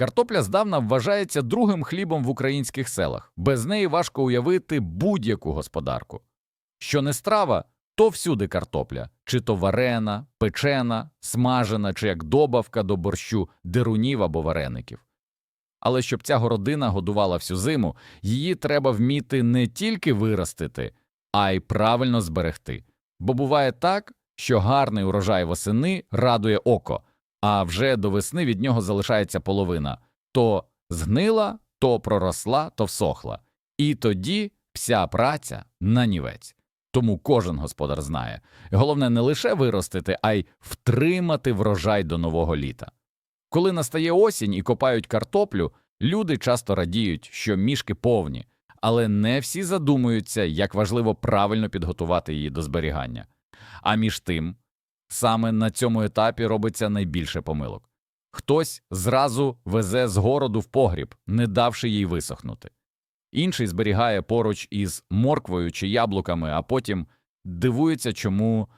Картопля здавна вважається другим хлібом в українських селах. Без неї важко уявити будь-яку господарку. Що не страва, то всюди картопля, чи то варена, печена, смажена, чи як добавка до борщу, дерунів або вареників. Але щоб ця городина годувала всю зиму, її треба вміти не тільки виростити, а й правильно зберегти. Бо буває так, що гарний урожай восени радує око, а вже до весни від нього залишається половина то згнила, то проросла, то всохла. І тоді вся праця нанівець. Тому кожен господар знає. Головне не лише виростити, а й втримати врожай до нового літа. Коли настає осінь і копають картоплю, люди часто радіють, що мішки повні, але не всі задумуються, як важливо правильно підготувати її до зберігання. А між тим, саме на цьому етапі робиться найбільше помилок. Хтось зразу везе з городу в погріб, не давши їй висохнути. Інший зберігає поруч із морквою чи яблуками, а потім дивується, чому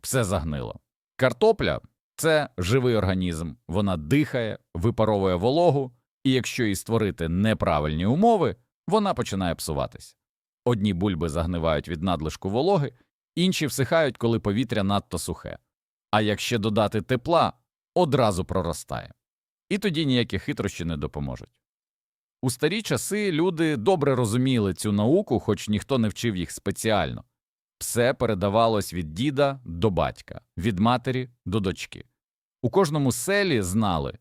все загнило. Картопля це живий організм, вона дихає, випаровує вологу, і якщо їй створити неправильні умови, вона починає псуватися. Одні бульби загнивають від надлишку вологи, інші всихають, коли повітря надто сухе. А як ще додати тепла, одразу проростає. І тоді ніякі хитрощі не допоможуть. У старі часи люди добре розуміли цю науку, хоч ніхто не вчив їх спеціально. Все передавалось від діда до батька, від матері до дочки. У кожному селі знали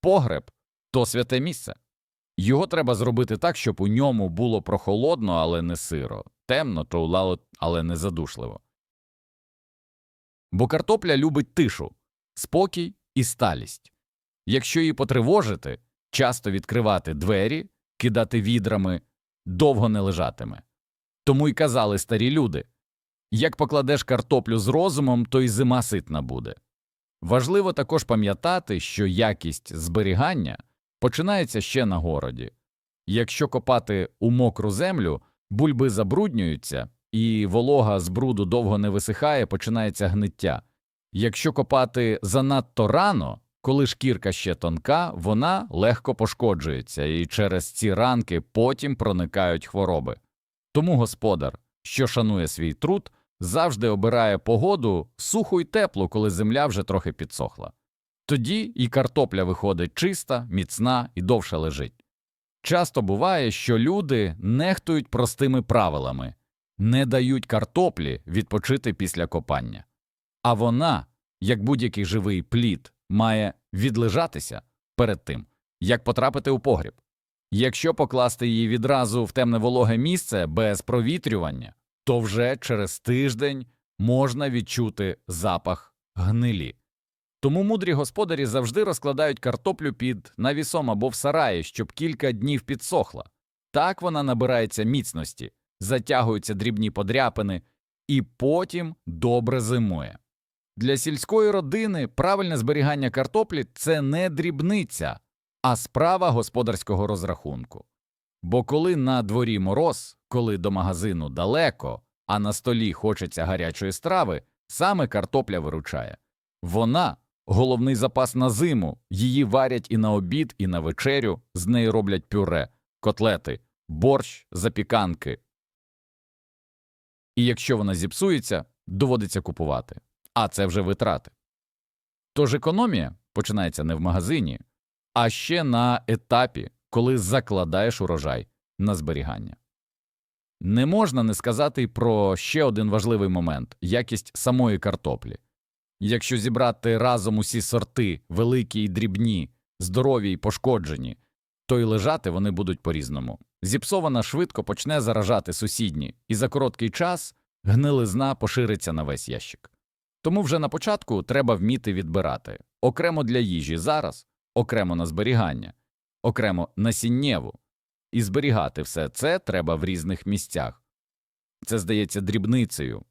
погреб то святе місце. Його треба зробити так, щоб у ньому було прохолодно, але не сиро, темно, то але не задушливо. Бо картопля любить тишу, спокій і сталість. Якщо її потривожити, часто відкривати двері, кидати відрами, довго не лежатиме. Тому й казали старі люди як покладеш картоплю з розумом, то й зима ситна буде. Важливо також пам'ятати, що якість зберігання починається ще на городі. Якщо копати у мокру землю, бульби забруднюються, і волога з бруду довго не висихає, починається гниття. Якщо копати занадто рано, коли шкірка ще тонка, вона легко пошкоджується, і через ці ранки потім проникають хвороби. Тому господар, що шанує свій труд, завжди обирає погоду суху й теплу, коли земля вже трохи підсохла. Тоді і картопля виходить чиста, міцна і довше лежить. Часто буває, що люди нехтують простими правилами, не дають картоплі відпочити після копання. А вона, як будь-який живий плід, має відлежатися перед тим, як потрапити у погріб. Якщо покласти її відразу в темне вологе місце без провітрювання, то вже через тиждень можна відчути запах гнилі. Тому мудрі господарі завжди розкладають картоплю під навісом або в сараї, щоб кілька днів підсохла. Так вона набирається міцності, затягуються дрібні подряпини і потім добре зимує. Для сільської родини правильне зберігання картоплі це не дрібниця, а справа господарського розрахунку. Бо коли на дворі мороз, коли до магазину далеко, а на столі хочеться гарячої страви, саме картопля виручає. Вона головний запас на зиму, її варять і на обід, і на вечерю, з неї роблять пюре, котлети, борщ, запіканки. І якщо вона зіпсується, доводиться купувати, а це вже витрати. Тож економія починається не в магазині, а ще на етапі, коли закладаєш урожай на зберігання. Не можна не сказати про ще один важливий момент якість самої картоплі. Якщо зібрати разом усі сорти, великі й дрібні, здорові й пошкоджені, то й лежати вони будуть по-різному. Зіпсована швидко почне заражати сусідні, і за короткий час гнилизна пошириться на весь ящик. Тому вже на початку треба вміти відбирати окремо для їжі зараз, окремо на зберігання, окремо насіннєву. І зберігати все це треба в різних місцях. Це здається дрібницею.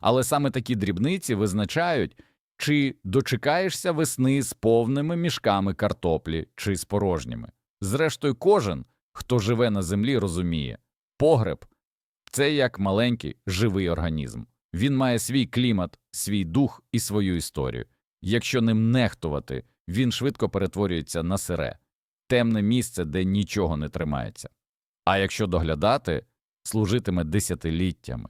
Але саме такі дрібниці визначають, чи дочекаєшся весни з повними мішками картоплі чи з порожніми. Зрештою, кожен, хто живе на землі, розуміє погреб це як маленький живий організм. Він має свій клімат, свій дух і свою історію. Якщо ним нехтувати, він швидко перетворюється на сире. темне місце, де нічого не тримається. А якщо доглядати, служитиме десятиліттями.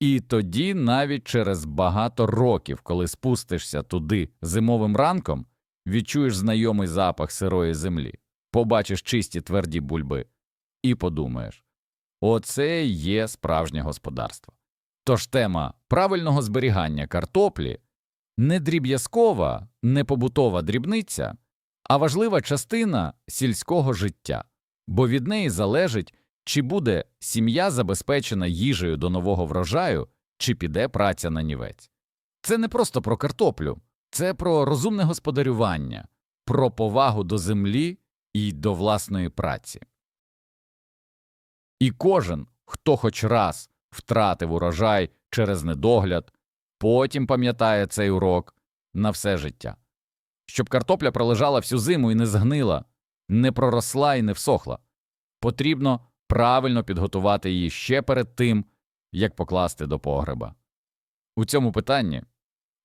І тоді, навіть через багато років, коли спустишся туди зимовим ранком, відчуєш знайомий запах сирої землі, побачиш чисті тверді бульби і подумаєш оце є справжнє господарство. Тож тема правильного зберігання картоплі не дріб'язкова, не побутова дрібниця, а важлива частина сільського життя, бо від неї залежить, чи буде сім'я забезпечена їжею до нового врожаю, чи піде праця на нівець. Це не просто про картоплю, це про розумне господарювання, про повагу до землі і до власної праці. І кожен, хто хоч раз втратив урожай через недогляд, потім пам'ятає цей урок на все життя. Щоб картопля пролежала всю зиму і не згнила, не проросла і не всохла. Потрібно правильно підготувати її ще перед тим, як покласти до погреба. У цьому питанні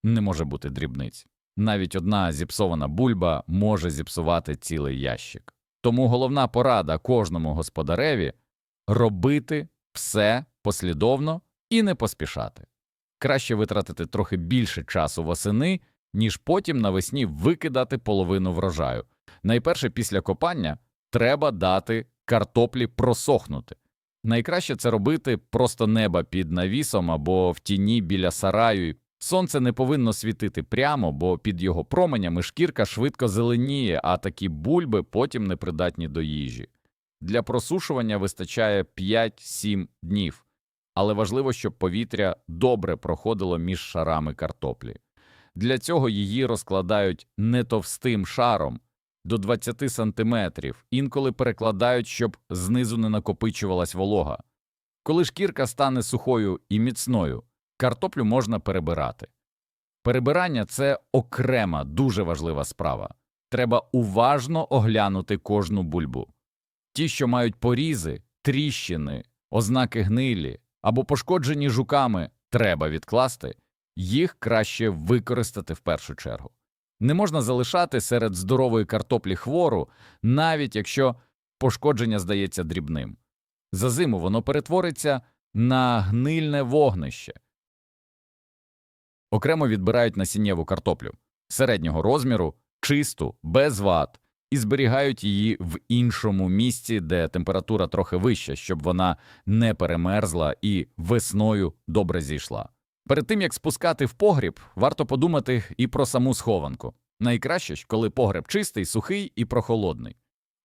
не може бути дрібниць. Навіть одна зіпсована бульба може зіпсувати цілий ящик. Тому головна порада кожному господареві робити все послідовно і не поспішати. Краще витратити трохи більше часу восени, ніж потім навесні викидати половину врожаю. Найперше після копання треба дати картоплі просохнути. Найкраще це робити просто неба під навісом або в тіні біля сараю. Сонце не повинно світити прямо, бо під його променями шкірка швидко зеленіє, а такі бульби потім непридатні до їжі. Для просушування вистачає 5-7 днів, але важливо, щоб повітря добре проходило між шарами картоплі. Для цього її розкладають не товстим шаром до 20 сантиметрів, інколи перекладають, щоб знизу не накопичувалась волога. Коли шкірка стане сухою і міцною, картоплю можна перебирати. Перебирання це окрема дуже важлива справа. Треба уважно оглянути кожну бульбу. Ті, що мають порізи, тріщини, ознаки гнилі або пошкоджені жуками, треба відкласти, їх краще використати в першу чергу. Не можна залишати серед здорової картоплі хвору, навіть якщо пошкодження здається дрібним. За зиму воно перетвориться на гнильне вогнище. Окремо відбирають насіннєву картоплю середнього розміру, чисту, без ват, і зберігають її в іншому місці, де температура трохи вища, щоб вона не перемерзла і весною добре зійшла. Перед тим як спускати в погріб, варто подумати і про саму схованку. Найкраще, ж, коли погреб чистий, сухий і прохолодний.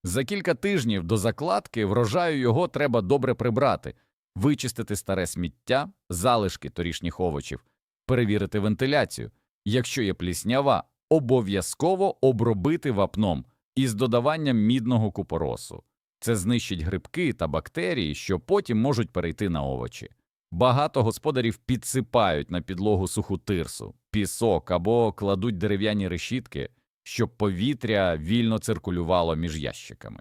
За кілька тижнів до закладки врожаю його треба добре прибрати, вичистити старе сміття, залишки торішніх овочів, перевірити вентиляцію. Якщо є пліснява, обов'язково обробити вапном із додаванням мідного купоросу. Це знищить грибки та бактерії, що потім можуть перейти на овочі. Багато господарів підсипають на підлогу суху тирсу, пісок або кладуть дерев'яні решітки, щоб повітря вільно циркулювало між ящиками.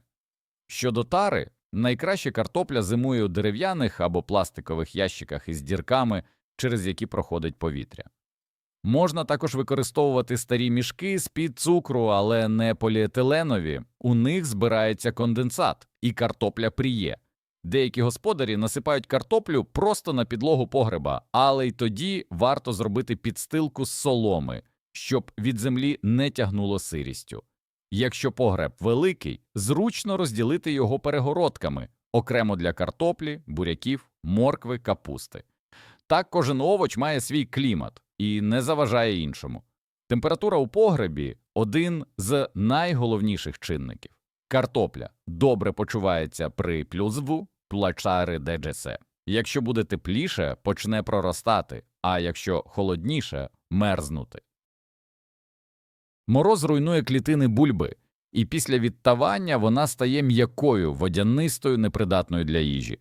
Щодо тари, найкраще картопля зимує у дерев'яних або пластикових ящиках із дірками, через які проходить повітря. Можна також використовувати старі мішки з під цукру, але не поліетиленові, у них збирається конденсат і картопля пріє. Деякі господарі насипають картоплю просто на підлогу погреба, але й тоді варто зробити підстилку з соломи, щоб від землі не тягнуло сирістю. Якщо погреб великий, зручно розділити його перегородками окремо для картоплі, буряків, моркви, капусти. Так кожен овоч має свій клімат і не заважає іншому. Температура у погребі один з найголовніших чинників. Картопля добре почувається при плюсву, плачари ДДС. Якщо буде тепліше, почне проростати, а якщо холодніше мерзнути. Мороз руйнує клітини бульби, і після відтавання вона стає м'якою, водянистою, непридатною для їжі.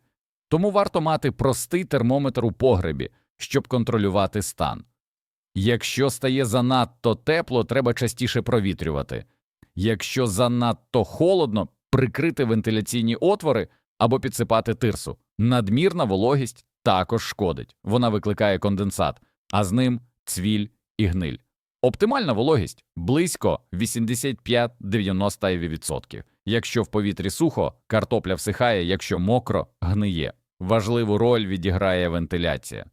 Тому варто мати простий термометр у погребі, щоб контролювати стан. Якщо стає занадто тепло, треба частіше провітрювати. Якщо занадто холодно, прикрити вентиляційні отвори або підсипати тирсу. Надмірна вологість також шкодить, вона викликає конденсат, а з ним цвіль і гниль. Оптимальна вологість близько 85-90%. Якщо в повітрі сухо, картопля всихає, якщо мокро, гниє. Важливу роль відіграє вентиляція.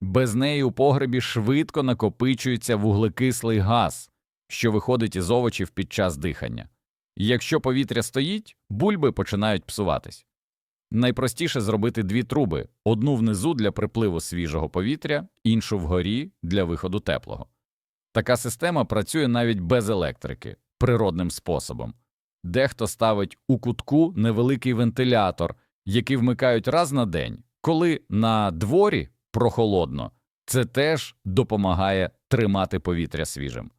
Без неї у погребі швидко накопичується вуглекислий газ, що виходить із овочів під час дихання. Якщо повітря стоїть, бульби починають псуватись. Найпростіше зробити дві труби: одну внизу для припливу свіжого повітря, іншу вгорі для виходу теплого. Така система працює навіть без електрики, природним способом. Дехто ставить у кутку невеликий вентилятор, який вмикають раз на день, коли на дворі прохолодно. Це теж допомагає тримати повітря свіжим.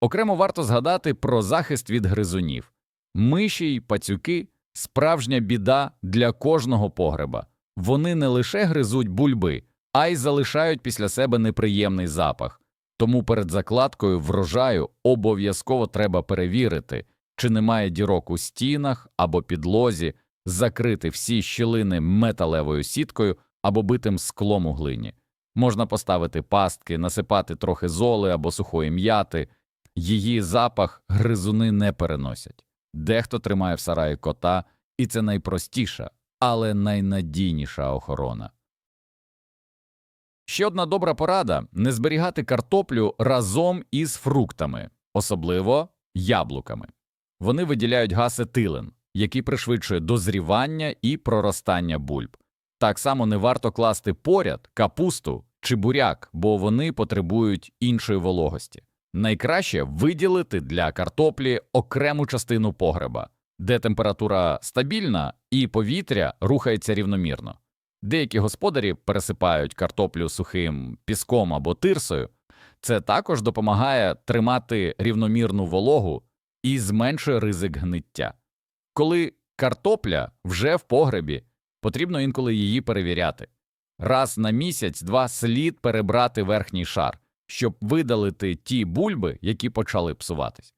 Окремо варто згадати про захист від гризунів. Миші й пацюки справжня біда для кожного погреба. Вони не лише гризуть бульби, а й залишають після себе неприємний запах. Тому перед закладкою врожаю обов'язково треба перевірити, чи немає дірок у стінах або підлозі, закрити всі щілини металевою сіткою або битим склом у глині. Можна поставити пастки, насипати трохи золи або сухої м'яти. Її запах гризуни не переносять. Дехто тримає в сараї кота, і це найпростіша, але найнадійніша охорона. Ще одна добра порада не зберігати картоплю разом із фруктами, особливо яблуками. Вони виділяють газ етилен, який пришвидшує дозрівання і проростання бульб. Так само не варто класти поряд капусту чи буряк, бо вони потребують іншої вологості. Найкраще виділити для картоплі окрему частину погреба, де температура стабільна і повітря рухається рівномірно. Деякі господарі пересипають картоплю сухим піском або тирсою. Це також допомагає тримати рівномірну вологу і зменшує ризик гниття. Коли картопля вже в погребі, потрібно інколи її перевіряти. Раз на місяць-два слід перебрати верхній шар, щоб видалити ті бульби, які почали псуватись.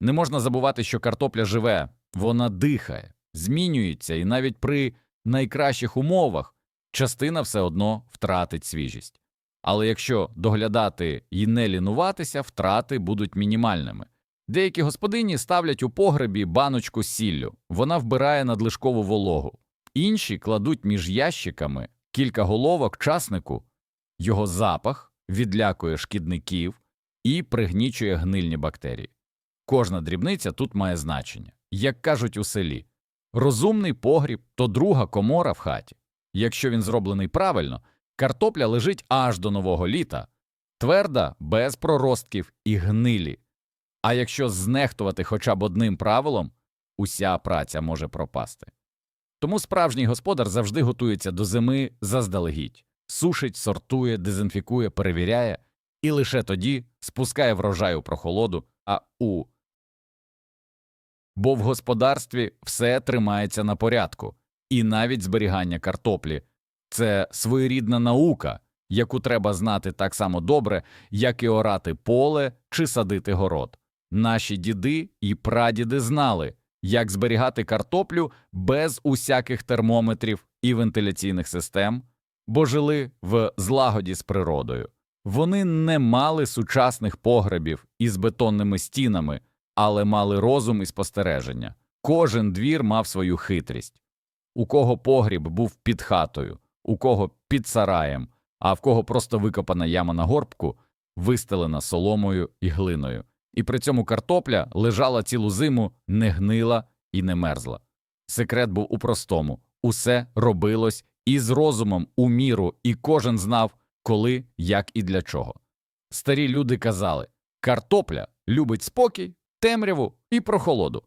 Не можна забувати, що картопля живе, вона дихає, змінюється, і навіть при найкращих умовах частина все одно втратить свіжість. Але якщо доглядати і не лінуватися, втрати будуть мінімальними. Деякі господині ставлять у погребі баночку сіллю, вона вбирає надлишкову вологу. Інші кладуть між ящиками кілька головок часнику, його запах відлякує шкідників і пригнічує гнильні бактерії. Кожна дрібниця тут має значення. Як кажуть у селі, розумний погріб то друга комора в хаті. Якщо він зроблений правильно, картопля лежить аж до нового літа, тверда, без проростків і гнилі. А якщо знехтувати хоча б одним правилом, уся праця може пропасти. Тому справжній господар завжди готується до зими заздалегідь, сушить, сортує, дезінфікує, перевіряє і лише тоді спускає врожай у прохолоду, а у бо в господарстві все тримається на порядку, і навіть зберігання картоплі це своєрідна наука, яку треба знати так само добре, як і орати поле чи садити город. Наші діди і прадіди знали, як зберігати картоплю без усяких термометрів і вентиляційних систем, бо жили в злагоді з природою. Вони не мали сучасних погребів із бетонними стінами, але мали розум і спостереження. Кожен двір мав свою хитрість. У кого погріб був під хатою, у кого під сараєм, а в кого просто викопана яма на горбку, вистелена соломою і глиною. І при цьому картопля лежала цілу зиму, не гнила і не мерзла. Секрет був у простому усе робилось із розумом у міру, і кожен знав, коли, як і для чого. Старі люди казали картопля любить спокій, темряву і прохолоду.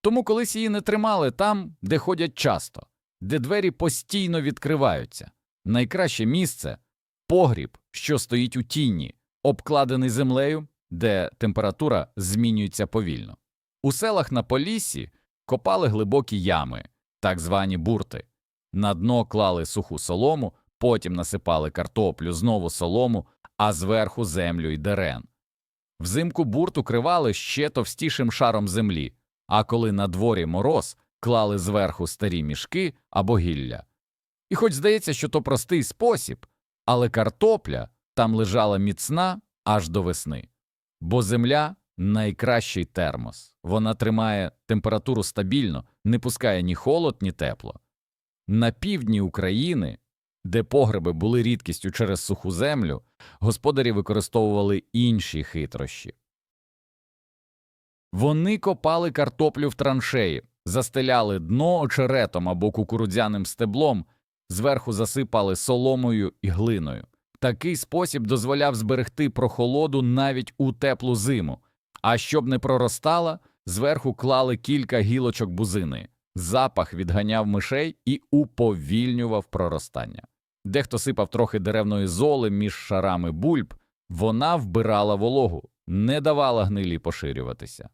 Тому колись її не тримали там, де ходять часто, де двері постійно відкриваються. Найкраще місце погріб, що стоїть у тіні, обкладений землею, де температура змінюється повільно. У селах на Поліссі копали глибокі ями, так звані бурти. На дно клали суху солому, потім насипали картоплю, знову солому, а зверху землю й дерен. Взимку бурт укривали ще товстішим шаром землі, а коли на дворі мороз, клали зверху старі мішки або гілля. І хоч здається, що то простий спосіб, але картопля там лежала міцна аж до весни, бо земля найкращий термос. Вона тримає температуру стабільно, не пускає ні холод, ні тепло. На півдні України, де погреби були рідкістю через суху землю, господарі використовували інші хитрощі. Вони копали картоплю в траншеї, застеляли дно очеретом або кукурудзяним стеблом, зверху засипали соломою і глиною. Такий спосіб дозволяв зберегти прохолоду навіть у теплу зиму, а щоб не проростала, зверху клали кілька гілочок бузини. Запах відганяв мишей і уповільнював проростання. Дехто сипав трохи деревної золи між шарами бульб, вона вбирала вологу, не давала гнилі поширюватися.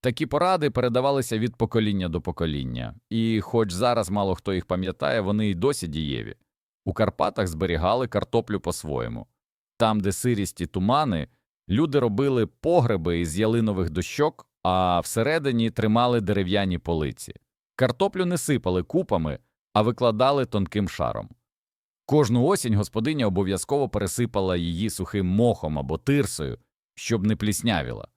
Такі поради передавалися від покоління до покоління, і, хоч зараз мало хто їх пам'ятає, вони й досі дієві. У Карпатах зберігали картоплю по-своєму. Там, де сирість і тумани, люди робили погреби із ялинових дощок, а всередині тримали дерев'яні полиці. Картоплю не сипали купами, а викладали тонким шаром. Кожну осінь господиня обов'язково пересипала її сухим мохом або тирсою, щоб не пліснявіла.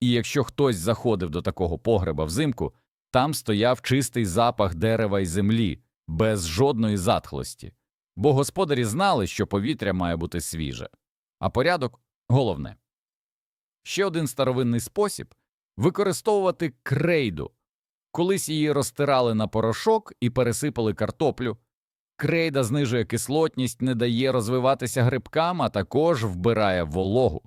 І якщо хтось заходив до такого погреба взимку, там стояв чистий запах дерева й землі, без жодної затхлості, бо господарі знали, що повітря має бути свіже, а порядок головне. Ще один старовинний спосіб використовувати крейду. Колись її розтирали на порошок і пересипали картоплю. Крейда знижує кислотність, не дає розвиватися грибкам, а також вбирає вологу.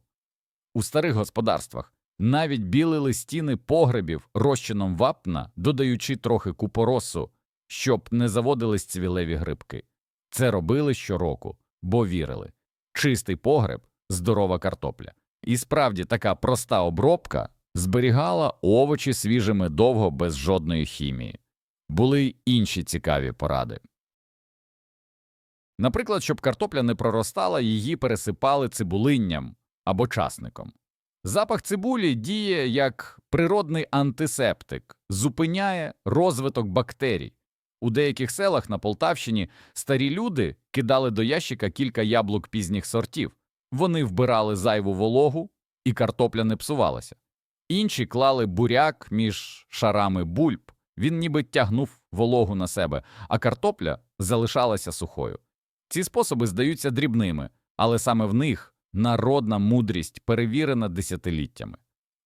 У старих господарствах навіть білили стіни погребів розчином вапна, додаючи трохи купоросу, щоб не заводились цвілеві грибки. Це робили щороку, бо вірили чистий погреб здорова картопля. І справді така проста обробка зберігала овочі свіжими довго без жодної хімії. Були й інші цікаві поради. Наприклад, щоб картопля не проростала, її пересипали цибулинням або часником. Запах цибулі діє як природний антисептик, зупиняє розвиток бактерій. У деяких селах на Полтавщині старі люди кидали до ящика кілька яблук пізніх сортів. Вони вбирали зайву вологу, і картопля не псувалася. Інші клали буряк між шарами бульб, він ніби тягнув вологу на себе, а картопля залишалася сухою. Ці способи здаються дрібними, але саме в них народна мудрість перевірена десятиліттями.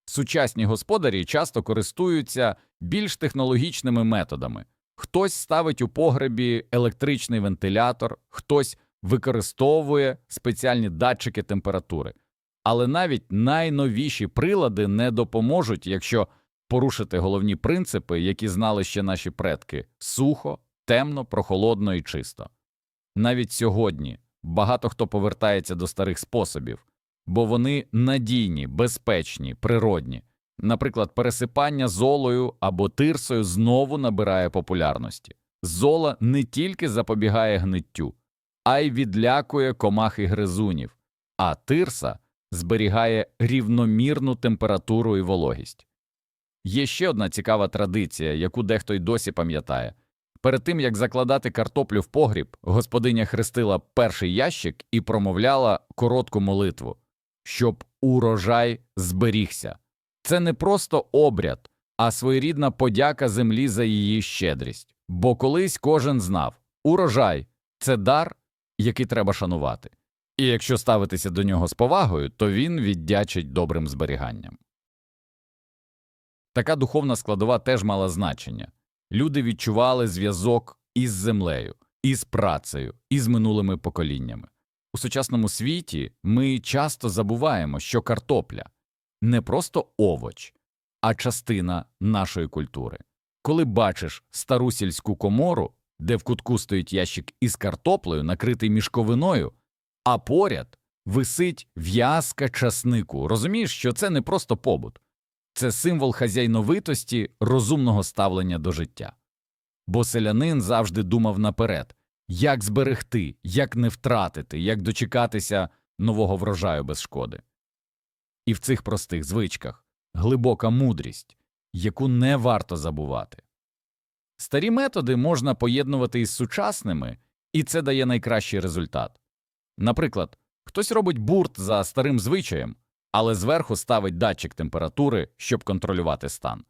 Сучасні господарі часто користуються більш технологічними методами. Хтось ставить у погребі електричний вентилятор, хтось використовує спеціальні датчики температури. Але навіть найновіші прилади не допоможуть, якщо порушити головні принципи, які знали ще наші предки сухо, темно, прохолодно і чисто. Навіть сьогодні багато хто повертається до старих способів, бо вони надійні, безпечні, природні. Наприклад, пересипання золою або тирсою знову набирає популярності. Зола не тільки запобігає гниттю, а й відлякує комах і гризунів, а тирса зберігає рівномірну температуру і вологість. Є ще одна цікава традиція, яку дехто й досі пам'ятає. Перед тим як закладати картоплю в погріб, господиня хрестила перший ящик і промовляла коротку молитву, щоб урожай зберігся. Це не просто обряд, а своєрідна подяка землі за її щедрість. Бо колись кожен знав урожай це дар, який треба шанувати. І якщо ставитися до нього з повагою, то він віддячить добрим зберіганням. Така духовна складова теж мала значення. Люди відчували зв'язок із землею, із працею, із минулими поколіннями. У сучасному світі ми часто забуваємо, що картопля не просто овоч, а частина нашої культури. Коли бачиш стару сільську комору, де в кутку стоїть ящик із картоплею, накритий мішковиною, а поряд висить в'язка часнику, розумієш, що це не просто побут, це символ хазяйновитості, розумного ставлення до життя. Бо селянин завжди думав наперед, як зберегти, як не втратити, як дочекатися нового врожаю без шкоди. І в цих простих звичках глибока мудрість, яку не варто забувати. Старі методи можна поєднувати із сучасними, і це дає найкращий результат. Наприклад, хтось робить бурт за старим звичаєм, але зверху ставить датчик температури, щоб контролювати стан.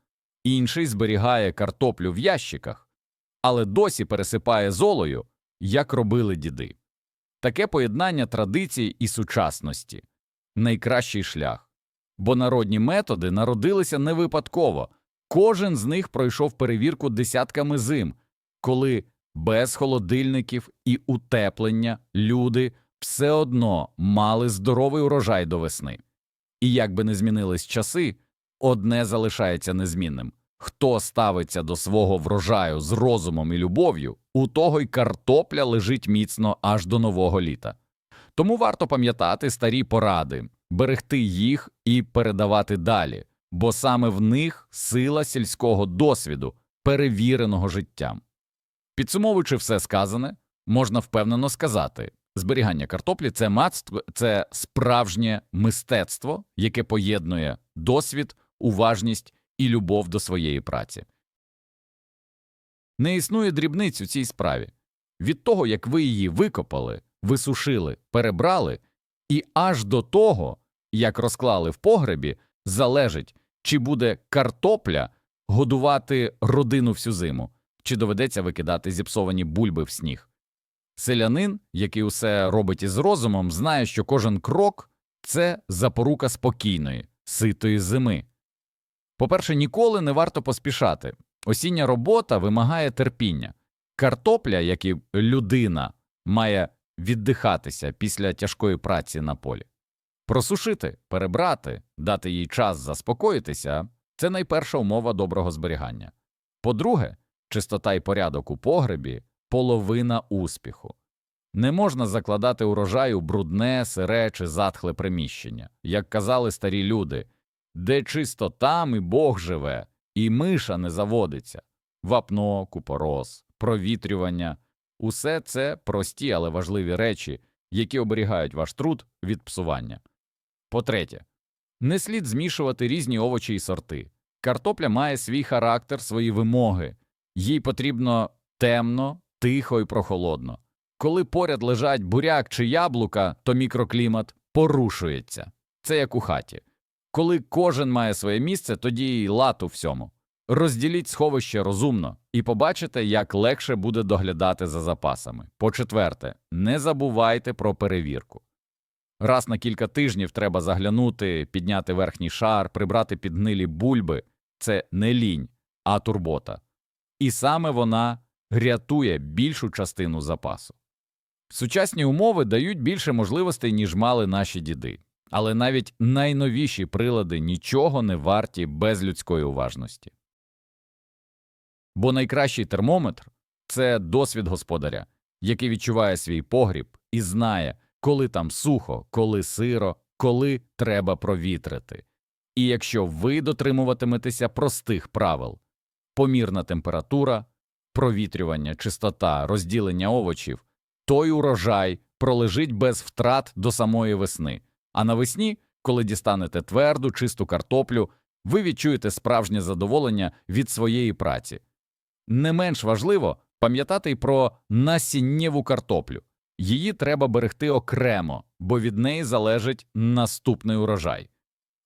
Інший зберігає картоплю в ящиках, але досі пересипає золою, як робили діди. Таке поєднання традицій і сучасності найкращий шлях. Бо народні методи народилися не випадково. Кожен з них пройшов перевірку десятками зим, коли без холодильників і утеплення люди все одно мали здоровий урожай до весни. І як би не змінились часи, одне залишається незмінним хто ставиться до свого врожаю з розумом і любов'ю, у того й картопля лежить міцно аж до нового літа. Тому варто пам'ятати старі поради, берегти їх і передавати далі, бо саме в них сила сільського досвіду, перевіреного життям. Підсумовуючи все сказане, можна впевнено сказати зберігання картоплі це мацтво, це справжнє мистецтво, яке поєднує досвід, уважність і любов до своєї праці. Не існує дрібниць у цій справі. Від того, як ви її викопали, висушили, перебрали, і аж до того, як розклали в погребі, залежить, чи буде картопля годувати родину всю зиму, чи доведеться викидати зіпсовані бульби в сніг. Селянин, який усе робить із розумом, знає, що кожен крок це запорука спокійної, ситої зими. По-перше, ніколи не варто поспішати. Осіння робота вимагає терпіння. Картопля, як і людина, має віддихатися після тяжкої праці на полі. Просушити, перебрати, дати їй час заспокоїтися це найперша умова доброго зберігання. По-друге, чистота і порядок у погребі половина успіху. Не можна закладати урожай у брудне, сире чи затхле приміщення, як казали старі люди, де чисто там і Бог живе, і миша не заводиться, вапно, купорос, провітрювання усе це прості, але важливі речі, які оберігають ваш труд від псування. По-третє, не слід змішувати різні овочі і сорти. Картопля має свій характер, свої вимоги, їй потрібно темно, тихо і прохолодно. Коли поряд лежать буряк чи яблука, то мікроклімат порушується. Це як у хаті. Коли кожен має своє місце, тоді й лад у всьому. Розділіть сховище розумно і побачите, як легше буде доглядати за запасами. По четверте, не забувайте про перевірку. Раз на кілька тижнів треба заглянути, підняти верхній шар, прибрати підгнилі бульби це не лінь, а турбота. І саме вона рятує більшу частину запасу. Сучасні умови дають більше можливостей, ніж мали наші діди, але навіть найновіші прилади нічого не варті без людської уважності. Бо найкращий термометр це досвід господаря, який відчуває свій погріб і знає, коли там сухо, коли сиро, коли треба провітрити. І якщо ви дотримуватиметеся простих правил помірна температура, провітрювання, чистота, розділення овочів, той урожай пролежить без втрат до самої весни, а навесні, коли дістанете тверду, чисту картоплю, ви відчуєте справжнє задоволення від своєї праці. Не менш важливо пам'ятати й про насіннєву картоплю. Її треба берегти окремо, бо від неї залежить наступний урожай.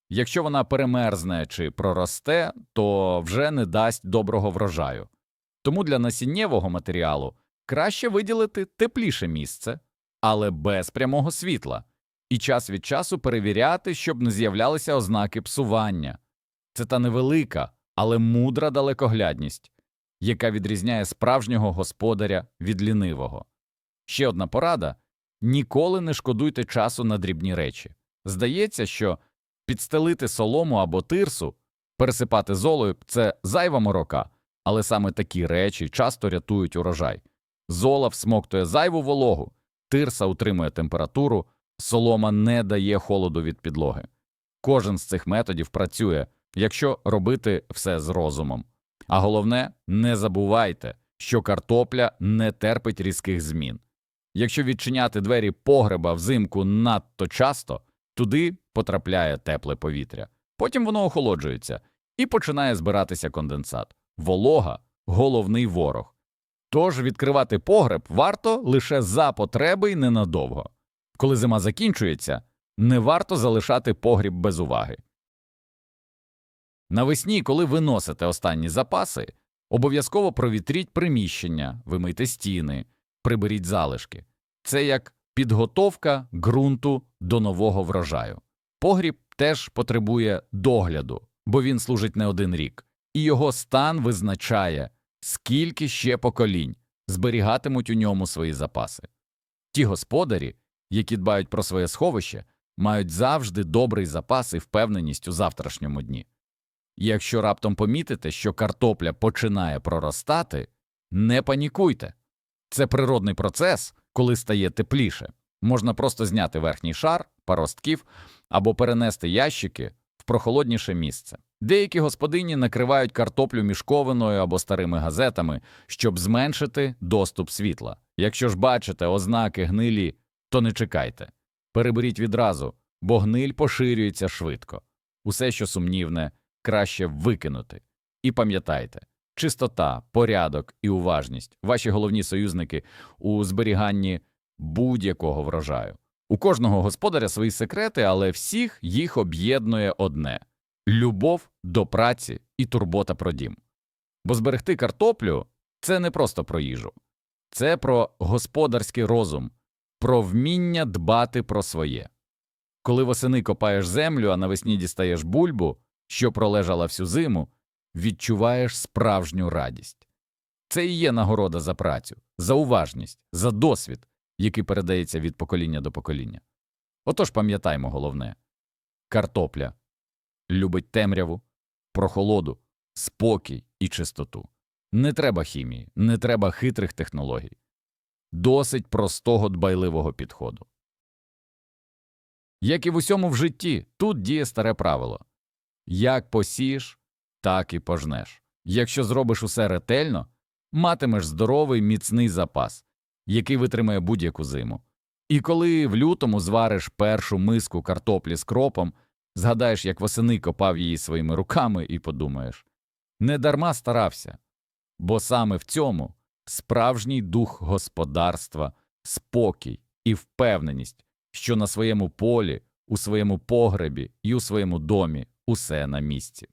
Якщо вона перемерзне чи проросте, то вже не дасть доброго врожаю. Тому для насіннєвого матеріалу краще виділити тепліше місце, але без прямого світла, і час від часу перевіряти, щоб не з'являлися ознаки псування. Це та невелика, але мудра далекоглядність, яка відрізняє справжнього господаря від лінивого. Ще одна порада ніколи не шкодуйте часу на дрібні речі. Здається, що підстелити солому або тирсу, пересипати золою це зайва морока, але саме такі речі часто рятують урожай. Зола всмоктує зайву вологу, тирса утримує температуру, солома не дає холоду від підлоги. Кожен з цих методів працює, якщо робити все з розумом. А головне, не забувайте, що картопля не терпить різких змін. Якщо відчиняти двері погреба взимку надто часто, туди потрапляє тепле повітря, потім воно охолоджується і починає збиратися конденсат. Волога головний ворог. Тож відкривати погреб варто лише за потреби й ненадовго. Коли зима закінчується, Не варто залишати погріб без уваги. Навесні, коли ви носите останні запаси, обов'язково провітріть приміщення, вимийте стіни, приберіть залишки. Це як підготовка ґрунту до нового врожаю. Погріб теж потребує догляду, бо він служить не один рік, і його стан визначає, скільки ще поколінь зберігатимуть у ньому свої запаси. Ті господарі, які дбають про своє сховище, мають завжди добрий запас і впевненість у завтрашньому дні. Якщо раптом помітите, що картопля починає проростати, не панікуйте. Це природний процес, коли стає тепліше. Можна просто зняти верхній шар, паростків або перенести ящики в прохолодніше місце. Деякі господині накривають картоплю мішковиною або старими газетами, щоб зменшити доступ світла. Якщо ж бачите ознаки гнилі, то не чекайте. Переберіть відразу, бо гниль поширюється швидко. Усе, що сумнівне, краще викинути. І пам'ятайте, чистота, порядок і уважність ваші головні союзники у зберіганні будь-якого врожаю. У кожного господаря свої секрети, але всіх їх об'єднує одне любов до праці і турбота про дім. Бо зберегти картоплю це не просто про їжу, це про господарський розум, про вміння дбати про своє. Коли восени копаєш землю, а навесні дістаєш бульбу, що пролежала всю зиму, відчуваєш справжню радість. Це і є нагорода за працю, за уважність, за досвід, який передається від покоління до покоління. Отож пам'ятаймо головне картопля любить темряву, прохолоду, спокій і чистоту. Не треба хімії, не треба хитрих технологій. Досить простого дбайливого підходу. Як і в усьому в житті, тут діє старе правило як посієш, так і пожнеш. Якщо зробиш усе ретельно, матимеш здоровий міцний запас, який витримає будь-яку зиму. І коли в лютому звариш першу миску картоплі з кропом, згадаєш, як восени копав її своїми руками, і подумаєш не дарма старався, бо саме в цьому справжній дух господарства, спокій і впевненість, що на своєму полі, у своєму погребі і у своєму домі усе на місці.